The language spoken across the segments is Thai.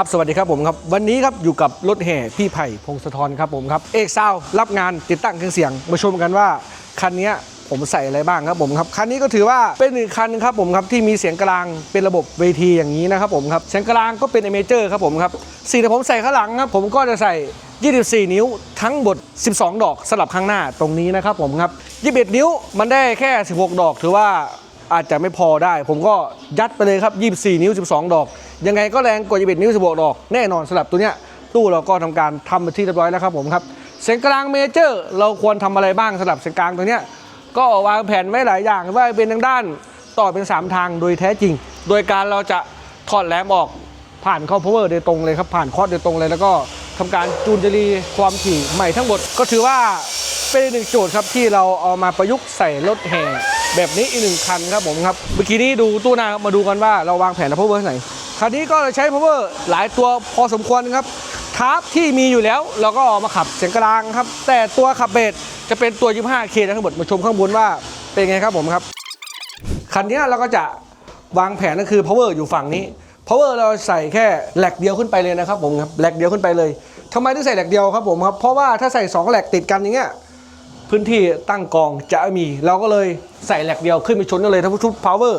ครับสวัสดีครับผมครับ วันนี้ครับอยู่กับรถแห่พี่ไผ่พงศธรครับผมครับเอกซาวรับงานติดตั้งเครื่องเสียง มาชมกันว่าคันนี้ผมใส่อะไรบ้างครับผมครับคันนี้ก็ถือว่าเป็นหนึ่งคันครับผมครับที่มีเสียงกลางเป็นระบบเวทีอย่างนี้นะครับผมครับเสียงกลางก็เป็นเอเมเจอร์ครับผมครับสิ่งที่ผมใส่ข้างหลังครับผมก็จะใส่ 24 นิ้วทั้งบท12 ดอกสลับข้างหน้าตรงนี้นะครับผมครับ 21 นิ้วมันได้แค่ 16 ดอกถือว่า อาจจะไม่พอได้ ผมก็ยัดไปเลยครับ 24 นิ้ว 12 ดอก ยังไงก็แรงกว่า21นิ้ว 16 ดอก แน่นอนสำหรับตัวเนี้ยตู้เราก็ทำการทำไปที่เรียบร้อยแล้วครับผมครับเสียงกลางเมเจอร์ เราควรทำอะไรบ้างสำหรับเสียงกลางตัวเนี้ยก็วางแผนไว้หลายอย่างว่าเป็นทางด้านต่อเป็น 3 ทางโดยแท้จริง โดยการเราจะถอดแหลมออกผ่านเข้า power โดยตรงเลยครับผ่านคอร์สโดยตรงเลยแล้วก็ทำการจูนจรีความถี่ใหม่ทั้งหมด ก็ถือว่าเป็นหนึ่งโจทย์ครับที่เราเอามาประยุกต์ใส่รถแห่ แบบนี้อีกหนึ่งคันครับผมครับ เมื่อกี้นี้ดูตู้หน้าครับมาดูกันว่าเราวางแผนแล้ว power ไหน คันนี้ก็ใช้ power หลายตัวพอสมควรครับทาร์ปที่มีอยู่แล้วเราก็ออกมาขับเสียงกลางครับ แต่ตัวขับเบสจะเป็นตัว 25K ทั้งหมดมาชมข้างบนว่าเป็นไงครับผมครับ คันนี้เราก็จะวางแผนก็คือ power อยู่ฝั่งนี้ power เราใส่แค่แหลกเดียวขึ้นไปเลยนะครับผมครับแหลกเดียวขึ้นไปเลยทำไมถึงใส่แหลกเดียวครับผมครับเพราะว่าถ้าใส่2แหลกติดกันอย่างเงี้ย พื้นที่ตั้งกองจะมี เราก็เลยใส่แหลกเดียวขึ้นไปชนกันเลยทั้งชุด power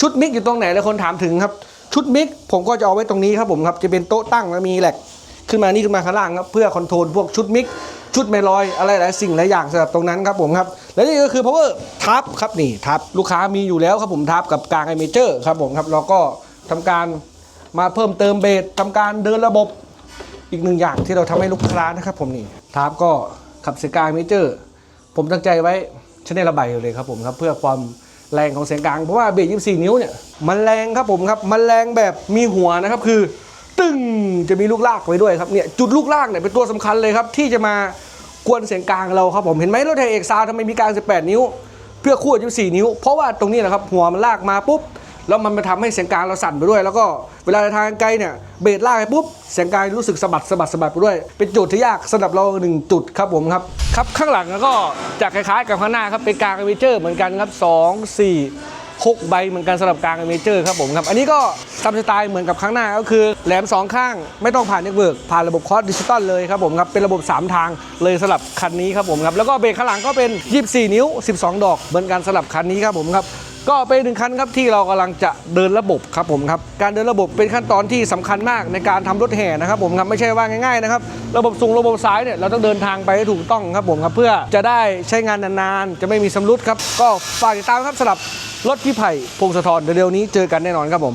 ชุดมิกอยู่ตรงไหนหลายคนถามถึงครับ ชุดมิกผมก็จะเอาไว้ตรงนี้ครับผมครับจะเป็นโต๊ะตั้งแล้วมีแหลกขึ้นมานี่ขึ้นมาข้างล่างครับเพื่อคอนโทรลพวกชุดมิกชุดไมลอยอะไรหลายสิ่งหลายอย่างสำหรับตรงนั้นครับผมครับ และนี่ก็คือ power ทับครับนี่ทับลูกค้ามีอยู่แล้วครับผมทับกับกลางไอเมเจอร์ครับผมครับเราก็ทำการมาเพิ่มเติมเบสทำการเดินระบบอีกหนึ่งอย่างที่เราทำให้ลูกค้านะครับผมนี่ทับก็ขับเสียงกางเมเจอร์ ผมตั้งใจไว้ชแนลระบายเลยครับผมครับเพื่อความแรงของเสียงกลาง เพราะว่าเบส24นิ้วเนี่ยมันแรงครับผมครับมันแรงแบบมีหัวนะครับคือ ตึ้งจะมีลูกลากไว้ด้วยครับเนี่ยจุดลูกลากเนี่ยเป็นตัวสำคัญเลยครับ ที่จะมากวนเสียงกลางเราครับผมเห็นไหมรถไทยเอกซาวทำไมมีกลาง 18 นิ้ว เพื่อคู่24นิ้ว เพราะว่าตรงนี้นะครับหัวมันลากมาปุ๊บ แล้วมันมาทำให้เสียงกลางเราสั่นไปด้วย แล้วก็เวลาทางไกลเนี่ยเบสลากไปปุ๊บเสียงกลางรู้สึกสะบัดสะบัดสะบัดไปด้วย เป็นจุดที่ยากสำหรับเราหนึ่งจุดครับผมครับครับข้างหลังก็จะคล้ายๆกับข้างหน้าครับเป็นกลางเมเจอร์เหมือนกันครับ2 4 6ใบเหมือนกันสำหรับกลางเมเจอร์ครับผมครับ อันนี้ก็ตามสไตล์เหมือนกับครั้งหน้าก็คือแหลม 2 ข้างไม่ต้องผ่านเน็ตเวิร์กผ่านระบบคอร์สดิจิตอลเลยครับผมครับ เป็นระบบ 3 ทางเลยสำหรับคันนี้ครับผมครับ แล้วก็เบรกข้างหลังก็เป็น 24 นิ้ว 12 ดอกเหมือนกันสำหรับคันนี้ครับผมครับ ก็เป็นหนึ่งคันครับที่เรากำลังจะเดินระบบครับผมครับการเดินระบบเป็นขั้นตอนที่สำคัญมากในการทำรถแห่นะครับผมครับไม่ใช่ว่าง่ายๆนะครับระบบสูงระบบซ้ายเนี่ยเราต้องเดินทางไปให้ถูกต้องครับผมครับเพื่อจะได้ใช้งานนานๆ จะไม่มีสำรุดครับก็ฝากติดตามครับสำหรับรถพี่ไผ่พงศธรเร็วนี้เจอกันแน่นอนครับผม